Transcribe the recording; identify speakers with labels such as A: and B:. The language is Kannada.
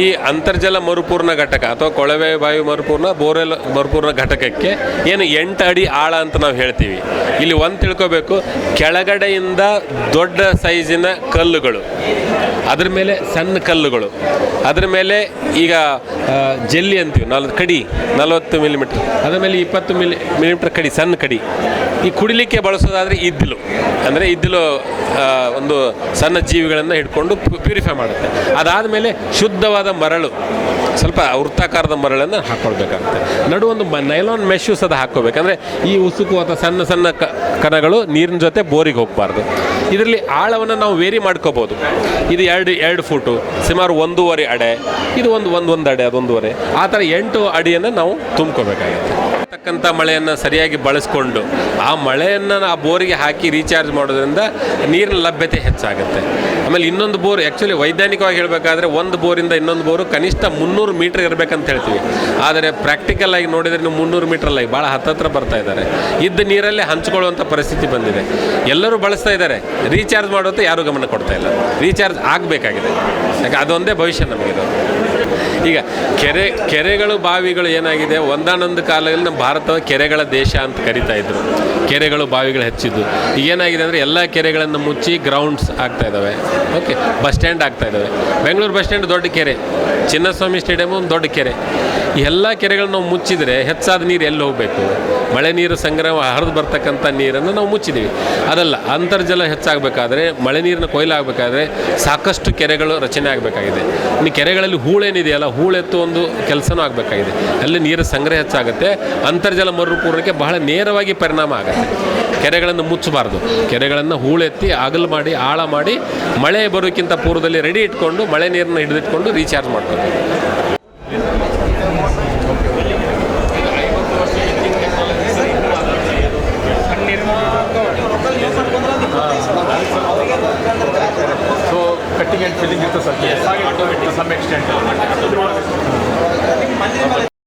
A: ಈ ಅಂತರ್ಜಲ ಮರುಪೂರ್ಣ ಘಟಕ ಅಥವಾ ಕೊಳವೆ ಬಾವಿ ಮರುಪೂರ್ಣ, ಬೋರೆಲ್ ಮರುಪೂರ್ಣ ಘಟಕಕ್ಕೆ ಏನು ಎಂಟು ಅಡಿ ಆಳ ಅಂತ ನಾವು ಹೇಳ್ತೀವಿ. ಇಲ್ಲಿ ಒಂದು ತಿಳ್ಕೊಬೇಕು. ಕೆಳಗಡೆಯಿಂದ ದೊಡ್ಡ ಸೈಜಿನ ಕಲ್ಲುಗಳು. ಅದ್ರ ಮೇಲೆ ಸಣ್ಣ ಕಲ್ಲುಗಳು. ಅದ್ರ ಮೇಲೆ ಈಗ ಜೆಲ್ಲಿ ಅಂತೀವಿ ನಲ್ವತ್ತು ಕಡಿ, ನಲವತ್ತು ಮಿಲಿಮೀಟ್ರ್ ಅದ್ರ ಮೇಲೆ ಇಪ್ಪತ್ತು ಮಿಲಿ ಮಿಲಿಮೀಟ್ರ್ ಕಡಿ, ಸಣ್ಣ ಕಡಿ. ಈ ಕುಡಿಲಿಕ್ಕೆ ಬಳಸೋದಾದರೆ ಇದ್ದಿಲು. ಅಂದರೆ ಇದ್ದಿಲು ಒಂದು ಸಣ್ಣ ಜೀವಿಗಳನ್ನು ಹಿಡ್ಕೊಂಡು ಪ್ಯೂರಿಫೈ ಮಾಡುತ್ತೆ. ಅದಾದ ಮೇಲೆ ಶುದ್ಧವಾದ ಮರಳು. ಸ್ವಲ್ಪ ವೃತ್ತಾಕಾರದ ಮರಳನ್ನು ಹಾಕ್ಕೊಳ್ಬೇಕಾಗುತ್ತೆ ನಡು ಒಂದು ನೈಲಾನ್ ಮೆಶ್ಯೂ ಅದು ಹಾಕ್ಕೋಬೇಕಂದ್ರೆ ಈ ಉಸುಕು ಅಥವಾ ಸಣ್ಣ ಸಣ್ಣ ಕಣಗಳು ನೀರಿನ ಜೊತೆ ಬೋರಿಗೆ ಹೋಗಬಾರ್ದು. ಇದರಲ್ಲಿ ಆಳವನ್ನು ನಾವು ವೇರಿ ಮಾಡ್ಕೋಬೋದು. ಇದು ಎರಡು ಎರಡು ಫೂಟು, ಸುಮಾರು ಒಂದೂವರೆ ಅಡೆ. ಇದು ಒಂದು ಒಂದು ಒಂದು ಅಡೆ, ಅದೊಂದೂವರೆ. ಆ ಥರ ಎಂಟು ಅಡಿಯನ್ನು ನಾವು ತುಂಬ್ಕೋಬೇಕಾಗುತ್ತೆ. ತಕ್ಕಂಥ ಮಳೆಯನ್ನು ಸರಿಯಾಗಿ ಬಳಸ್ಕೊಂಡು ಆ ಮಳೆಯನ್ನು ಆ ಬೋರಿಗೆ ಹಾಕಿ ರೀಚಾರ್ಜ್ ಮಾಡೋದ್ರಿಂದ ನೀರಿನ ಲಭ್ಯತೆ ಹೆಚ್ಚಾಗುತ್ತೆ. ಆಮೇಲೆ ಇನ್ನೊಂದು ಬೋರ್ ಆ್ಯಕ್ಚುಲಿ ವೈಜ್ಞಾನಿಕವಾಗಿ ಹೇಳಬೇಕಾದ್ರೆ ಒಂದು ಬೋರಿಂದ ಇನ್ನೊಂದು ಬೋರು ಕನಿಷ್ಠ ಮುನ್ನೂರು ಮೀಟ್ರ್ ಇರಬೇಕಂತ ಹೇಳ್ತೀವಿ. ಆದರೆ ಪ್ರಾಕ್ಟಿಕಲ್ ಆಗಿ ನೋಡಿದರೆ ನೀವು ಮುನ್ನೂರು ಮೀಟ್ರಲ್ಲಾಗಿ ಭಾಳ ಹತ್ತತ್ರ ಬರ್ತಾ ಇದ್ದಾರೆ. ಇದ್ದ ನೀರಲ್ಲೇ ಹಂಚ್ಕೊಳ್ಳುವಂಥ ಪರಿಸ್ಥಿತಿ ಬಂದಿದೆ. ಎಲ್ಲರೂ ಬಳಸ್ತಾ ಇದ್ದಾರೆ. ರೀಚಾರ್ಜ್ ಮಾಡೋದು ಯಾರೂ ಗಮನ ಕೊಡ್ತಾ ಇಲ್ಲ. ರೀಚಾರ್ಜ್ ಆಗಬೇಕಾಗಿದೆ. ಯಾಕೆ, ಅದೊಂದೇ ಭವಿಷ್ಯ ನಮಗಿದು. ಈಗ ಕೆರೆ, ಕೆರೆಗಳು, ಬಾವಿಗಳು ಏನಾಗಿದೆ? ಒಂದಾನೊಂದು ಕಾಲದಲ್ಲಿ ನಮ್ಮ ಭಾರತದ ಕೆರೆಗಳ ದೇಶ ಅಂತ ಕರಿತಾ ಇದ್ರು. ಕೆರೆಗಳು, ಬಾವಿಗಳು ಹೆಚ್ಚಿದ್ದು ಈಗ ಏನಾಗಿದೆ ಅಂದರೆ ಎಲ್ಲ ಕೆರೆಗಳನ್ನು ಮುಚ್ಚಿ ಗ್ರೌಂಡ್ಸ್ ಆಗ್ತಾ ಇದ್ದಾವೆ ಓಕೆ ಬಸ್ ಸ್ಟ್ಯಾಂಡ್ ಆಗ್ತಾ ಇದ್ದಾವೆ ಬೆಂಗಳೂರು ಬಸ್ ಸ್ಟ್ಯಾಂಡ್ ದೊಡ್ಡ ಕೆರೆ. ಚಿನ್ನಸ್ವಾಮಿ ಸ್ಟೇಡಿಯಂ ಒಂದು ದೊಡ್ಡ ಕೆರೆ. ಎಲ್ಲ ಕೆರೆಗಳನ್ನ ನಾವು ಮುಚ್ಚಿದರೆ ಹೆಚ್ಚಾದ ನೀರು ಎಲ್ಲಿ ಹೋಗಬೇಕು? ಮಳೆ ನೀರು ಸಂಗ್ರಹ ಹರಿದು ಬರ್ತಕ್ಕಂಥ ನೀರನ್ನು ನಾವು ಮುಚ್ಚಿದ್ದೀವಿ. ಅದಲ್ಲ, ಅಂತರ್ಜಲ ಹೆಚ್ಚಾಗಬೇಕಾದ್ರೆ, ಮಳೆ ನೀರಿನ ಕೊಯ್ಲು ಆಗಬೇಕಾದ್ರೆ ಸಾಕಷ್ಟು ಕೆರೆಗಳು ರಚನೆ ಆಗಬೇಕಾಗಿದೆ. ಇನ್ನು ಕೆರೆಗಳಲ್ಲಿ ಹೂಳೇನಿದೆಯಲ್ಲ, ಹೂಳೆತ್ತು ಒಂದು ಕೆಲಸನೂ ಆಗಬೇಕಾಗಿದೆ. ಅಲ್ಲಿ ನೀರು ಸಂಗ್ರಹ ಹೆಚ್ಚಾಗುತ್ತೆ, ಅಂತರ್ಜಲ ಮರುಪೂರಣಕ್ಕೆ ಬಹಳ ನೇರವಾಗಿ ಪರಿಣಾಮ ಆಗುತ್ತೆ. ಕೆರೆಗಳನ್ನು ಮುಚ್ಚಬಾರ್ದು. ಕೆರೆಗಳನ್ನು ಹೂಳೆತ್ತಿ ಅಗಲು ಮಾಡಿ ಆಳ ಮಾಡಿ, ಮಳೆ ಬರೋಕ್ಕಿಂತ ಪೂರ್ವದಲ್ಲಿ ರೆಡಿ ಇಟ್ಕೊಂಡು, ಮಳೆ ನೀರನ್ನು ಹಿಡಿದಿಟ್ಕೊಂಡು ರೀಚಾರ್ಜ್ ಮಾಡ್ಬೇಕು.
B: ಸೊ ಕಟ್ಟಿಂಗ್ ಆ್ಯಂಡ್ ಫಿಲ್ಲಿಂಗ್ ಇರ್ತದೆ ಸರ್ ಸಮ್ ಎಕ್ಸ್ಟೆಂಟ್